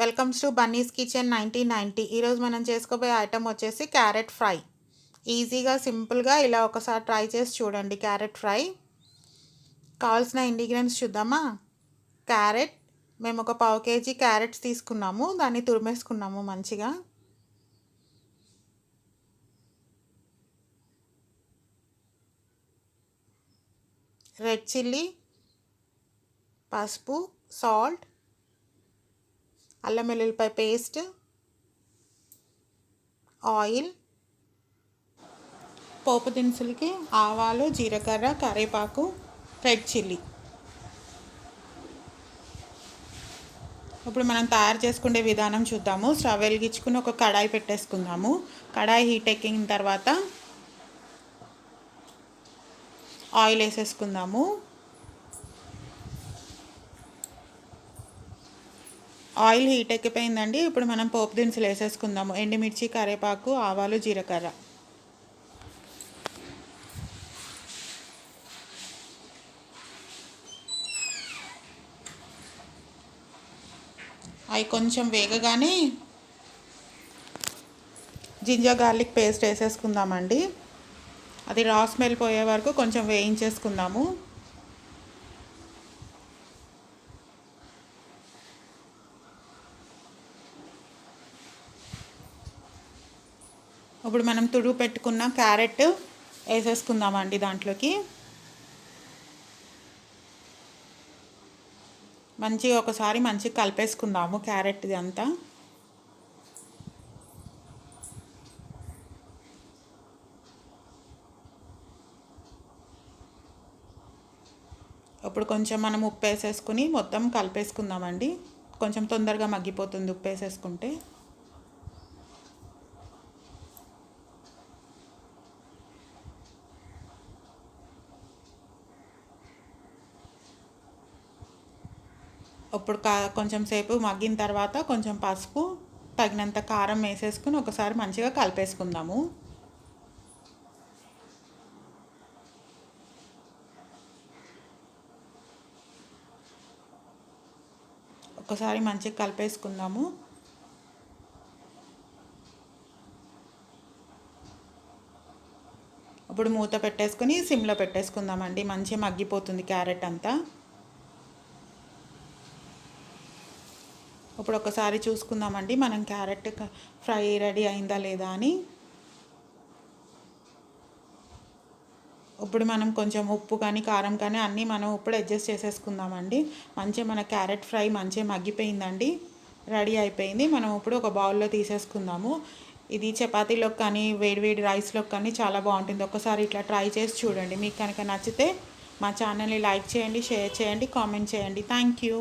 Welcomes to Bunny's kitchen nineteen ninety ఈరోజు మనం చేసుకోబోయే ఐటమ్ వచ్చేసి క్యారెట్ ఫ్రై. ఈజీగా సింపుల్గా ఇలా ఒకసారి ట్రై చేసి చూడండి క్యారెట్ ఫ్రై. కావాల్సిన ఇంగ్రీడియంట్స్ చూద్దామా? క్యారెట్ మేము ఒక పావు కేజీ క్యారెట్స్ తీసుకున్నాము దాన్ని తురిమేసుకున్నాము మంచిగా. రెడ్ చిల్లీ పసుపు సాల్ట్ అల్లం వెల్లుల్లిపాయ పేస్ట్ ఆయిల్ పోపు దినుసులకి ఆవాలు జీలకర్ర కరివేపాకు రెడ్ చిల్లీ. ఇప్పుడు మనం తయారు చేసుకునే విధానం చూద్దాము. స్టవ్ వెలిగించుకుని ఒక కడాయి పెట్టేసుకుందాము. కడాయి హీట్ ఎక్కిన తర్వాత ఆయిల్ వేసేసుకుందాము. ఆయిల్ హీట్ ఎక్కిపోయిందండి. ఇప్పుడు మనం పోపు దినుసులు వేసేసుకుందాము. ఎండుమిర్చి కరివేపాకు ఆవాలు జీలకర్ర. అవి కొంచెం వేగగానే జింజర్ గార్లిక్ పేస్ట్ వేసేసుకుందామండి. అది రా స్మెల్ పోయే వరకు కొంచెం వేయించేసుకుందాము. ఇప్పుడు మనం తుడుగు పెట్టుకున్న క్యారెట్ వేసేసుకుందామండి దాంట్లోకి. మంచిగా ఒకసారి మంచిగా కలిపేసుకుందాము క్యారెట్ అంతా. ఇప్పుడు కొంచెం మనం ఉప్పు వేసేసుకుని మొత్తం కలిపేసుకుందామండి. కొంచెం తొందరగా మగ్గిపోతుంది ఉప్పు వేసేసుకుంటే. ఇప్పుడు కా కొంచెం సేపు మగ్గిన తర్వాత కొంచెం పసుపు తగినంత కారం వేసేసుకుని ఒకసారి మంచిగా కలిపేసుకుందాము. ఒకసారి మంచిగా కలిపేసుకుందాము. ఇప్పుడు మూత పెట్టేసుకొని సిమ్లో పెట్టేసుకుందామండి. మంచిగా మగ్గిపోతుంది క్యారెట్ అంతా. ఇప్పుడు ఒకసారి చూసుకుందామండి. మనం క్యారెట్ ఫ్రై రెడీ అయిందా లేదా అని. ఇప్పుడు మనం కొంచెం ఉప్పు కానీ కారం కానీ అన్నీ మనం ఇప్పుడు అడ్జస్ట్ చేసేసుకుందామండి. మంచిగా మన క్యారెట్ ఫ్రై మంచిగా మగ్గిపోయిందండి. రెడీ అయిపోయింది. మనం ఇప్పుడు ఒక బౌల్లో తీసేసుకుందాము. ఇది చపాతీలోకి కానీ వేడివేడి రైస్లోకి కానీ చాలా బాగుంటుంది. ఒకసారి ఇట్లా ట్రై చేసి చూడండి. మీకు కనుక నచ్చితే మా ఛానల్ని లైక్ చేయండి షేర్ చేయండి కామెంట్ చేయండి. Thank you.